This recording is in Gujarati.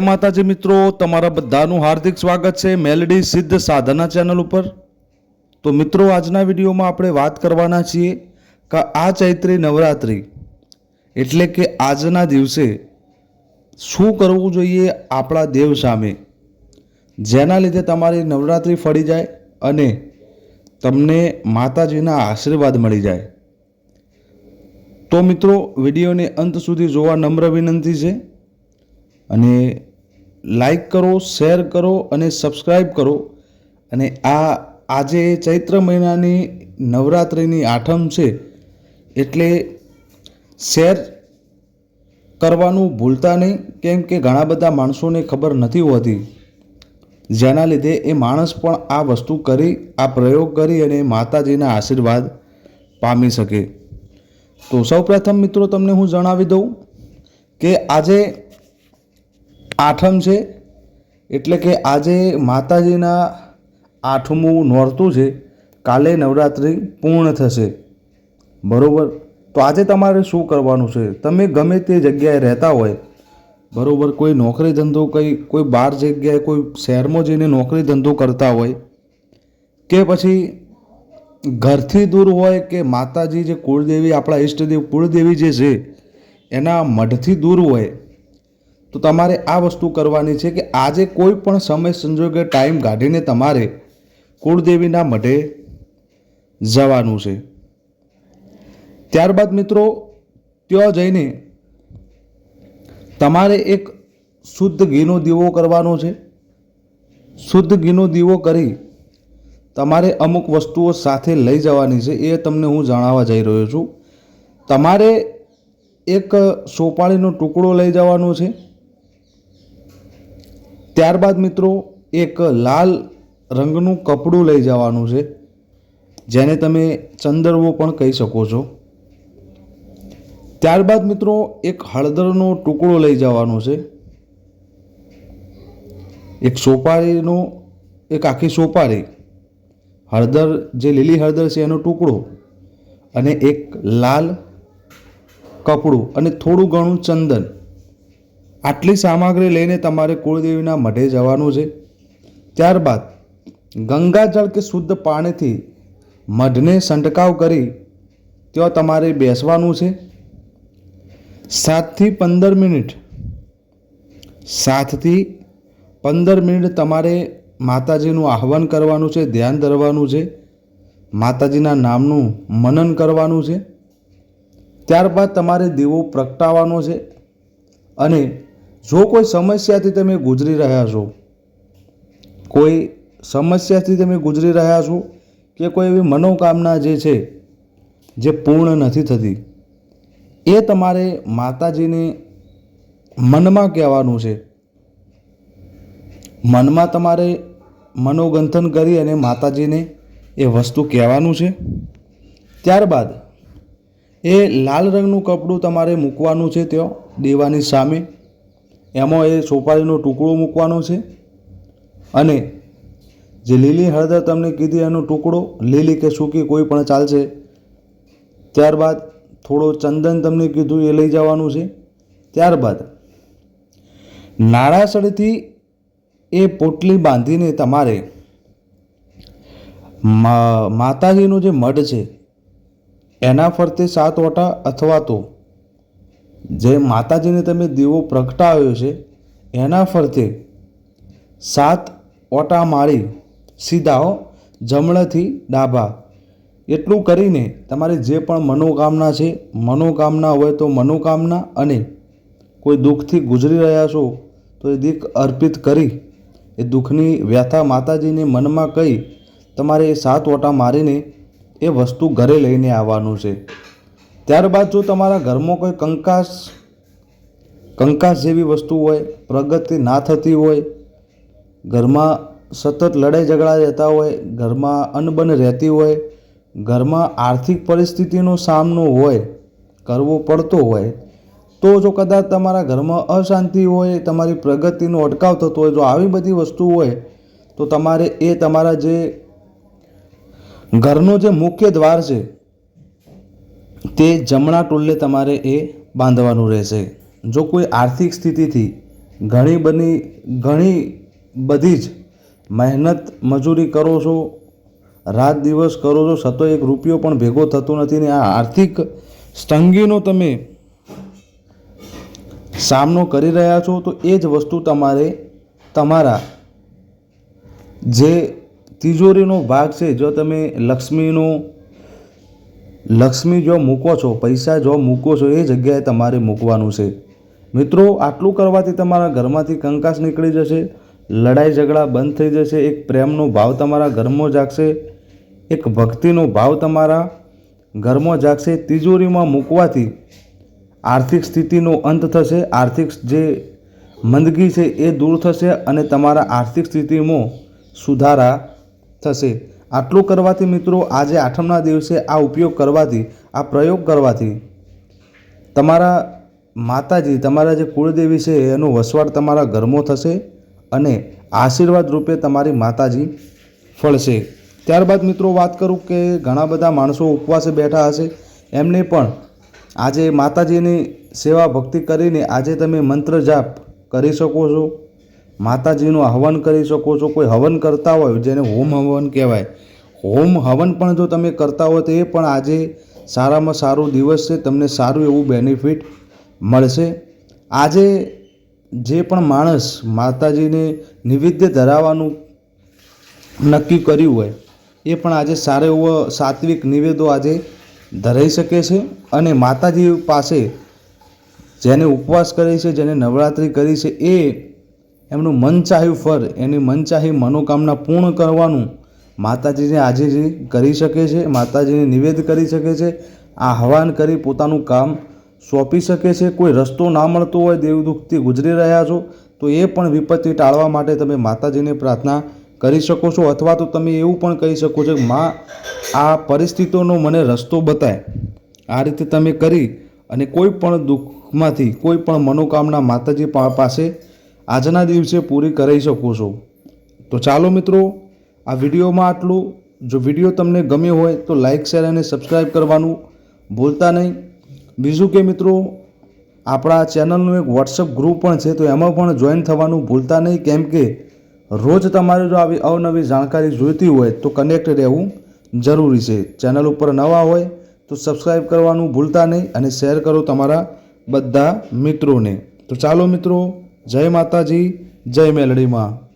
જય માતાજી મિત્રો, તમારા બધાનું હાર્દિક સ્વાગત છે મેલડી સિદ્ધ સાધના ચેનલ ઉપર. તો મિત્રો, આજના વિડીયોમાં આપણે વાત કરવાના છીએ કે આ ચૈત્રી નવરાત્રિ એટલે કે આજના દિવસે શું કરવું જોઈએ આપણા દેવ સામે? જેના લીધે તમારી નવરાત્રિ ફળી જાય અને તમને માતાજીના આશીર્વાદ મળી જાય. તો મિત્રો, વિડીયોને અંત સુધી જોવા નમ્ર વિનંતી છે અને લાઈક કરો, શેર કરો અને સબસ્ક્રાઈબ કરો. અને આ આજે ચૈત્ર મહિનાની નવરાત્રિની આઠમ છે, એટલે શેર કરવાનું ભૂલતા નહીં, કેમ કે ઘણા બધા માણસોને ખબર નથી હોતી. જેના લીધે એ માણસ પણ આ વસ્તુ કરી, આ પ્રયોગ કરી અને માતાજીના આશીર્વાદ પામી શકે. તો સૌપ્રથમ મિત્રો, તમને હું જણાવી દઉં કે આજે આઠમ છે. એટલે કે આજે માતાજીના આઠમું નોરતું છે. કાલે નવરાત્રિ પૂર્ણ થશે. બરાબર? તો આજે તમારે શું કરવાનું છે? તમે ગમે તે જગ્યાએ રહેતા હોય, બરાબર? કોઈ નોકરી ધંધો કંઈ, કોઈ બહાર જગ્યાએ, કોઈ શહેરમાં જઈને નોકરી ધંધો કરતા હોય, કે પછી ઘરથી દૂર હોય કે માતાજી જે કુળદેવી, આપણા ઈષ્ટદેવ કુળદેવી જે છે, એના મઢથી દૂર હોય તો તમારે આ વસ્તુ કરવાની છે કે આજે કોઈ પણ સમય સંજોગે ટાઈમ કાઢીને તમારે કુળદેવીના મઢે જવાનું છે. ત્યારબાદ મિત્રો, ત્યાં જઈને તમારે એક શુદ્ધ ઘીનો દીવો કરવાનો છે. શુદ્ધ ઘીનો દીવો કરી તમારે અમુક વસ્તુઓ સાથે લઈ જવાની છે, એ તમને હું જણાવવા જઈ રહ્યો છું. તમારે એક સોપાળીનો ટુકડો લઈ જવાનો છે. ત્યારબાદ મિત્રો એક લાલ રંગનું કપડું લઈ જવાનું છે, જેને તમે ચંદરવો પણ કહી શકો છો. ત્યારબાદ મિત્રો એક હળદરનો ટુકડો લઈ જવાનો છે. એક સોપારીનો, એક આખી સોપારી, હળદર, જે લીલી હળદર છે એનો ટુકડો અને એક લાલ કપડું અને થોડું ઘણું ચંદન. આટલી સામગ્રી લઈને તમારે કુળદેવીના મઢે જવાનું છે. ત્યારબાદ ગંગાજળ કે શુદ્ધ પાણીથી મઢને સંટકાવ કરી ત્યાં તમારે બેસવાનું છે. સાતથી પંદર મિનિટ, સાતથી પંદર મિનિટ તમારે માતાજીનું આહવાન કરવાનું છે, ધ્યાન ધરવાનું છે, માતાજીના નામનું મનન કરવાનું છે. ત્યારબાદ તમારે દીવો પ્રગટાવવાનો છે અને જો કોઈ સમસ્યાથી તમે ગુજરી રહ્યા છો, કોઈ સમસ્યાથી તમે ગુજરી રહ્યા છો કે કોઈ એવી મનોકામના જે છે, જે પૂર્ણ નથી થતી, એ તમારે માતાજીને મનમાં કહેવાનું છે. મનમાં તમારે મનોગંથન કરી અને માતાજીને એ વસ્તુ કહેવાનું છે. ત્યારબાદ એ લાલ રંગનું કપડું તમારે મૂકવાનું છે ત્યાં દેવાની સામે. એમાં એ સોપારીનો ટુકડો મૂકવાનો છે. અને જે લીલી હળદર તમને કીધી એનો ટુકડો, લીલી કે સૂકી કોઈ પણ ચાલશે, ત્યારબાદ થોડો ચંદન તમને કીધું એ લઈ જવાનું છે. ત્યારબાદ નાળાસળથી એ પોટલી બાંધીને તમારે માતાજીનું જે મઢ છે, એના ફરતે સાત ઓટા અથવા તો જે માતાજીને તમે દીવો પ્રગટાવ્યો છે, એના ફરતે સાત ઓટા મારી સીધાઓ જમણેથી ડાબા. એટલું કરીને તમારી જે પણ મનોકામના છે, મનોકામના હોય તો મનોકામના અને કોઈ દુઃખથી ગુજરી રહ્યા છો, તો એ દીક અર્પિત કરી, એ દુઃખની વ્યથા માતાજીને મનમાં કહી, તમારે એ સાત ઓટા મારીને એ વસ્તુ ઘરે લઈને આવવાનું છે. ત્યારબાદ જો તમારા ઘરમાં કોઈ કંકાસ કંકાસ જેવી વસ્તુ હોય, પ્રગતિ ના થતી હોય, ઘરમાં સતત લડાઈ ઝઘડા રહેતા હોય, ઘરમાં અનબન રહેતી હોય, ઘરમાં આર્થિક પરિસ્થિતિનો સામનો હોય, કરવો પડતો હોય, તો જો કદાચ તમારા ઘરમાં અશાંતિ હોય, તમારી પ્રગતિનો અટકાવ થતો હોય, જો આવી બધી વસ્તુ હોય, તો તમારે એ તમારા જે ઘરનો જે મુખ્ય દ્વાર છે તે જમણા ટોલને તમારે એ બાંધવાનું રહેશે. જો કોઈ આર્થિક સ્થિતિથી ઘણી બની, ઘણી બધી જ મહેનત મજૂરી કરો છો, રાત દિવસ કરો છો છતાં એક રૂપિયો પણ ભેગો થતો નથી ને આ આર્થિક સ્તંગીનો તમે સામનો કરી રહ્યા છો, તો એ જ વસ્તુ તમારે તમારા જે તિજોરીનો ભાગ છે, જો તમે લક્ષ્મીનો લક્ષ્મી જો મૂકો છો, પૈસા જો મૂકો છો, એ જગ્યાએ તમારે મૂકવાનું છે. મિત્રો, આટલું કરવાથી તમારા ઘરમાંથી કંકાસ નીકળી જશે, લડાઈ ઝઘડા બંધ થઈ જશે, એક પ્રેમનો ભાવ તમારા ઘરમાં જાગશે, એક ભક્તિનો ભાવ તમારા ઘરમાં જાગશે. તિજોરીમાં મૂકવાથી આર્થિક સ્થિતિનો અંત થશે, આર્થિક જે મંદગી છે એ દૂર થશે અને તમારા આર્થિક સ્થિતિમાં સુધારા થશે. આટલું કરવાથી મિત્રો આજે આઠમના દિવસે આ ઉપયોગ કરવાથી, આ પ્રયોગ કરવાથી તમારા માતાજી, તમારા જે કુળદેવી છે, એનો વસવાટ તમારા ઘરમાં થશે અને આશીર્વાદ રૂપે તમારી માતાજી ફળશે. ત્યારબાદ મિત્રો વાત કરું કે ઘણા બધા માણસો ઉપવાસે બેઠા હશે. એમને પણ આજે માતાજીની સેવા ભક્તિ કરીને આજે તમે મંત્ર જાપ કરી શકો છો. માતાજીનું હવન કરી શકો છો. કોઈ હવન કરતા હોય જેને હોમ હવન કહેવાય. હોમ હવન પણ જો તમે કરતા હોય તો એ પણ આજે સારામાં સારો દિવસ છે. તમને સારું એવું બેનિફિટ મળશે. આજે જે પણ માણસ માતાજીને નિવેદ્ય ધરાવવાનું નક્કી કર્યું હોય, એ પણ આજે સારો એવો સાત્વિક નિવેદો આજે ધરાઈ શકે છે. અને માતાજી પાસે જેને ઉપવાસ કરે છે, જેને નવરાત્રિ કરી છે, એ એમનું મનચાહ્યું ફળ એની મનચાહી મનોકામના પૂર્ણ કરવાનું માતાજીને આજે કરી શકે છે, માતાજીને નિવેદ કરી શકે છે આ હવાન કરી પોતાનું કામ સોંપી શકે છે. કોઈ રસ્તો ના મળતો હોય દેવ દુઃખથી ગુજરી રહ્યા છો, તો એ પણ વિપત્તિ ટાળવા માટે તમે માતાજીને પ્રાર્થના કરી શકો છો. અથવા તો તમે એવું પણ કહી શકો છો કે, માં, આ પરિસ્થિતિનો મને રસ્તો બતાય. આ રીતે તમે કરી અને કોઈ પણ દુઃખમાંથી, કોઈ પણ મનોકામના માતાજી પાસે આજના દિવસે પૂરી કરી શકો છો. તો ચાલો મિત્રો, આ વિડીયોમાં આટલું. જો વીડિયો તમને ગમ્યો હોય તો લાઇક શેર અને સબસ્ક્રાઈબ કરવાનું ભૂલતા નહીં. બીજું કે મિત્રો, આપણા ચેનલનું એક વોટ્સઅપ ગ્રુપ પણ છે તો એમાં પણ જોઈન થવાનું ભૂલતા નહીં. કેમ કે રોજ તમારે જો આવી અવનવી જાણકારી જોઈતી હોય તો કનેક્ટ રહેવું જરૂરી છે. ચેનલ ઉપર નવા હોય તો સબસ્ક્રાઈબ કરવાનું ભૂલતા નહીં અને શેર કરો તમારા બધા મિત્રોને. તો ચાલો મિત્રો જય માતાજી જય મેલડીમાં.